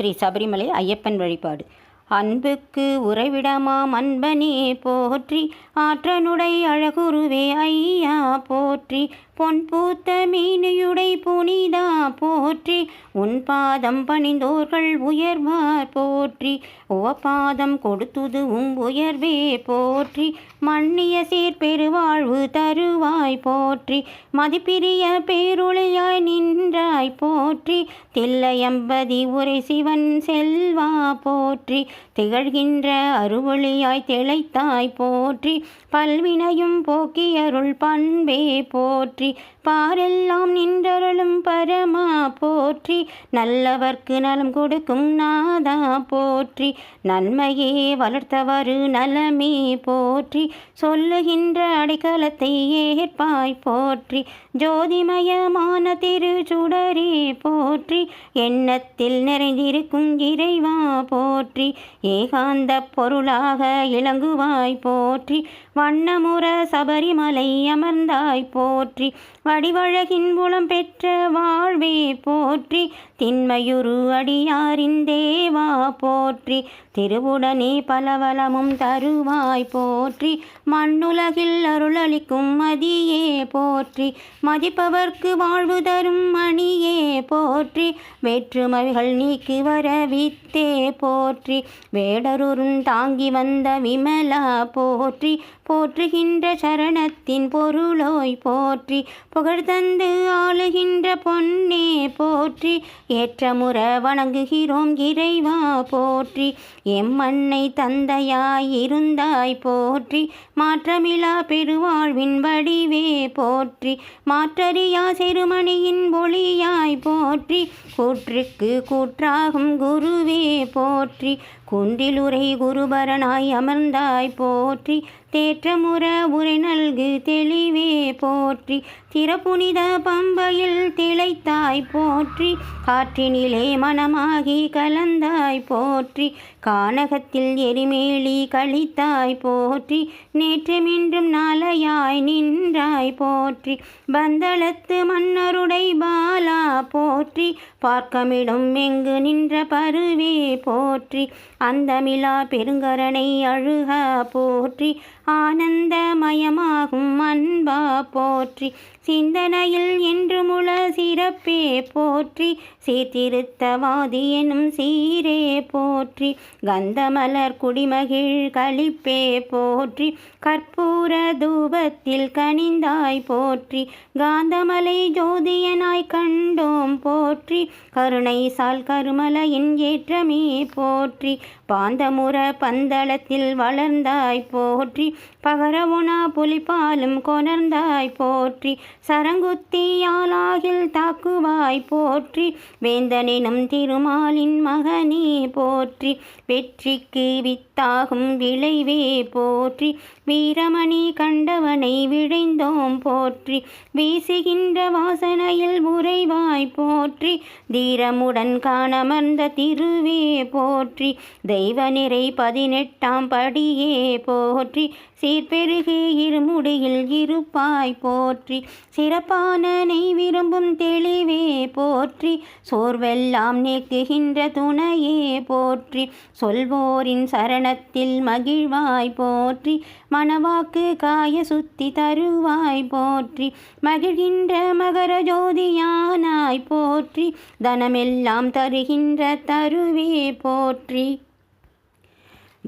ஸ்ரீ சபரிமலை ஐயப்பன் வழிபாடு. அன்புக்கு உறைவிடமாம் அன்பனே போற்றி ஆற்றனுடை அழகுருவே ஐயா போற்றி பொன் பூத்த மீனையுடை புனித போற்றி உன் பாதம் பணிந்தோர்கள் உயர்வார் போற்றி. உவப்பாதம் கொடுத்துது உம் உயர்வே போற்றி. மன்னிய சீர்பெருவாழ்வு தருவாய் போற்றி. மதிப்பிரிய பேருளையாய் நின்றாய் போற்றி. தில்லையம்பதி உரை சிவன் செல்வா போற்றி. திகழ்கின்ற அருவொளியாய் திளைத்தாய் போற்றி. பல்வினையும் போக்கியருள் பண்பே போற்றி. பாரெல்லாம் நின்றருளும் பரமா போற்றி நல்லவர்க்கு நலம் கொடுக்கும் நாதா போற்றி. நன்மையே வளர்த்தவரு நலமே போற்றி. சொல்லுகின்ற அடைக்கலத்தை ஏற்பாய் போற்றி. ஜோதிமயமான திருச்சுடரே போற்றி. எண்ணத்தில் நிறைந்திருக்கும் இறைவா போற்றி. ஏகாந்த பொருளாக இளங்குவாய் போற்றி. வண்ணமுற சபரிமலை அமர்ந்தாய் போற்றி. வடிவழகின் புலம் பெற்ற வாழ் வாழ்வே போற்றி திண்மையுரு அடியாரின் தேவா போற்றி திருவுடனே பலவலமும் தருவாய் போற்றி மண்ணுலகில் அருளளிக்கும் மதியே போற்றி மதிப்பவர்க்கு வாழ்வு தரும் மணியே போற்றி வேற்றுமைகள் நீக்கி வர வித்தே போற்றி வேடருரும் தாங்கி வந்த விமலா போற்றி போற்றுகின்ற சரணத்தின் பொருளோய் போற்றி புகழ் தந்து ஆளுகின்ற பொன்னே போற்றி ஏற்றமுற வணங்குகிறோம் இறைவா போற்றி. எம்மண்ணை தந்தையாய் இருந்தாய் போற்றி மாற்றமிலா பெருவாழ்வின் வடிவே போற்றி. மாற்றறியா சிறுமணியின் ஒளியாய் போற்றி கூற்றுக்கு கூற்றாகும் குருவே போற்றி. குன்றிலுரை குருபரனாய் அமர்ந்தாய் போற்றி தேற்றமுற உரை நல்கு தெளிவே போற்றி திறப்புனித பம்பையில் திளைத்தாய் போற்றி காற்றினிலே மனமாகி கலந்தாய் போற்றி கானகத்தில் எரிமேலி கழித்தாய் போற்றி நேற்றுமின்றும் நாளையாய் நின்றாய் போற்றி. பந்தளத்து மன்னருடை பாலா போற்றி பார்க்கமிடும் எங்கு நின்ற பருவே போற்றி. அந்தமிலா பெருங்கரனை அழுக போற்றி ஆனந்தமயமாகும் அன்பா போற்றி. சிந்தனையில் என்று முழ சிறப்பே போற்றி சீர்திருத்தவாதி எனும் சீரே போற்றி. கந்தமலர் குடிமகிழ் கழிப்பே போற்றி கற்பூர தூபத்தில் கனிந்தாய் போற்றி காந்தமலை ஜோதியனாய் கண்டோம் போற்றி கருணை சால் கருமலையின் ஏற்றமே போற்றி பாந்தமுற பந்தளத்தில் வளர்ந்தாய் போற்றி பகரவுணா புலிப்பாலும் கொணர்ந்தாய் போற்றி சரங்குத்தியாலாகில் தாக்குவாய் போற்றி வேந்தனினும் திருமாலின் மகனே போற்றி வெற்றிக்கு வித்தாகும் விளைவே போற்றி. வீரமணி கண்டவனை விழைந்தோம் போற்றி. வீசுகின்ற வாசனையில் உறைவாய் போற்றி. தீரமுடன் காணமர்ந்த திருவே போற்றி. தெய்வ நிறை பதினெட்டாம் படியே போற்றி. சீர்பெருகு இருமுடியில் இருப்பாய் போற்றி. சிறப்பான நெய் விரும்பும் தெளிவே போற்றி. சோர்வெல்லாம் நீக்குகின்ற துணையே போற்றி. சொல்வோரின் சரணத்தில் மகிழ்வாய் போற்றி மணவாக்கு காய சுத்தி தருவாய் போற்றி மகிழ்கின்ற மகர ஜோதியானாய் போற்றி தனமெல்லாம் தருகின்ற தருவே போற்றி.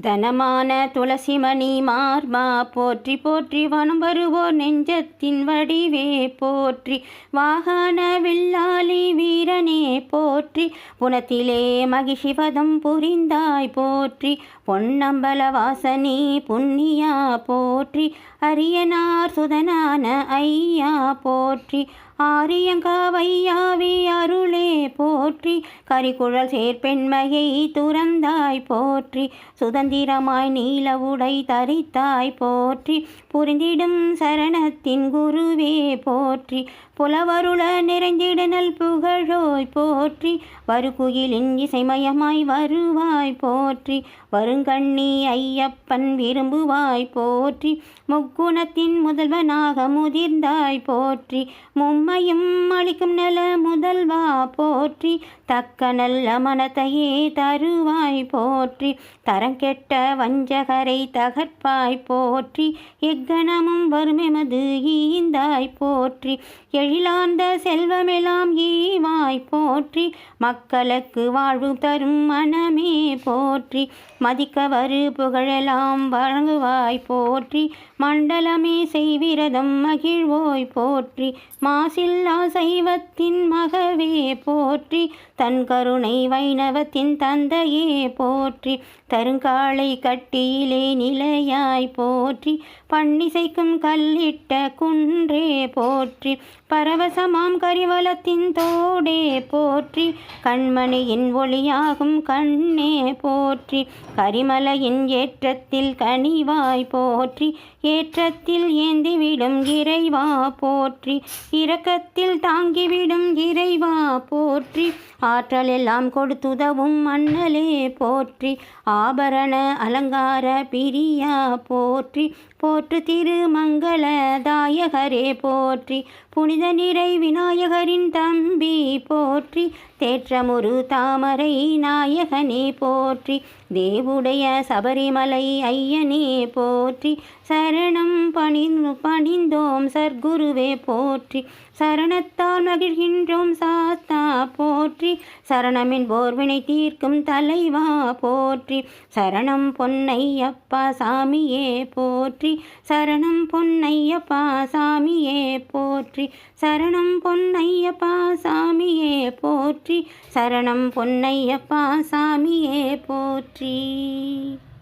தனமான துளசிமணி மார்பா போற்றி போற்றி வனம் வருவோர் நெஞ்சத்தின் வடிவே போற்றி. வாகன வில்லாளி வீரனே போற்றி. புனத்திலே மகிஷிவதம் புரிந்தாய் போற்றி. பொன்னம்பல வாசனி புண்ணியா போற்றி. அரியனார் சுதனான ஐயா போற்றி. ஆரியங்காவையாவி அருளே போற்றி கரிக்குழல் சேர்பெண்மையை துறந்தாய் போற்றி சுதந்திரமாய் நீல உடை தரித்தாய் போற்றி புரிந்திடும் சரணத்தின் குருவே போற்றி புலவருள நிறைந்திடனல் புகழோய் போற்றி வருகுயிலின் இசைமயமாய் வருவாய் போற்றி வருங்கண்ணி ஐயப்பன் விரும்புவாய் போற்றி முக்குணத்தின் முதல்வனாக முதிர்ந்தாய் போற்றி மும்மையும் அளிக்கும் நல முதல்வா போற்றி தக்க நல்ல மனத்தையே தருவாய் போற்றி தரங்கெட்ட வஞ்சகரை தகர்ப்பாய் போற்றி எக்கணமும் வருமெமது ஈந்தாய் போற்றி எழிலார்ந்த செல்வமெல்லாம் ஈவாய் போற்றி மக்களுக்கு வாழ்வு தரும் மனமே போற்றி மதிக்கவரு புகழெல்லாம் வழங்குவாய் போற்றி மண்டலமே செய்விரதம் மகிழ்வோய் போற்றி மாசில்லா சைவத்தின் மகவே போற்றி தன் கருணை வைணவத்தின் தந்தையே போற்றி தருங்காலை கட்டியிலே நிலையாய் போற்றி பன்னிசைக்கும் கல்லிட்ட குன்றே போற்றி பரவசமாம் கரிவலத்தின் தோடே போற்றி. கண்மணியின் ஒளியாகும் கண்ணே போற்றி. கரிமலையின் ஏற்றத்தில் கனிவாய் போற்றி. ஏற்றத்தில் ஏந்திவிடும் இறைவா போற்றி. இரக்கத்தில் தாங்கிவிடும் இறைவா போற்றி. ஆற்றல் எல்லாம் கொடுத்துதவும் மன்னலே போற்றி. ஆபரண அலங்கார பிரியா போற்றி. போற்று திருமங்கள தாயகரே போற்றி. புனித நிறை விநாயகரின் தம்பி போற்றி. தேற்றமுரு தாமரை நாயகனே போற்றி. தேவுடைய சபரிமலை ஐயனே போற்றி சரணம் பணிந்து பணிந்தோம் சர்க்குருவே போற்றி. சரணத்தால் மகிழ்கின்றோம் சாஸ்தா போற்றி சரணமின் போர்வினை தீர்க்கும் தலைவா போற்றி. சரணம் பொன்னையப்பா சாமியே போற்றி சரணம் பொன்னையப்பா சாமியே போற்றி. சரணம் பொன்னையப்பா சாமியே போற்றி சரணம் பொன்னையப்பா சாமியே போற்றி. Bye.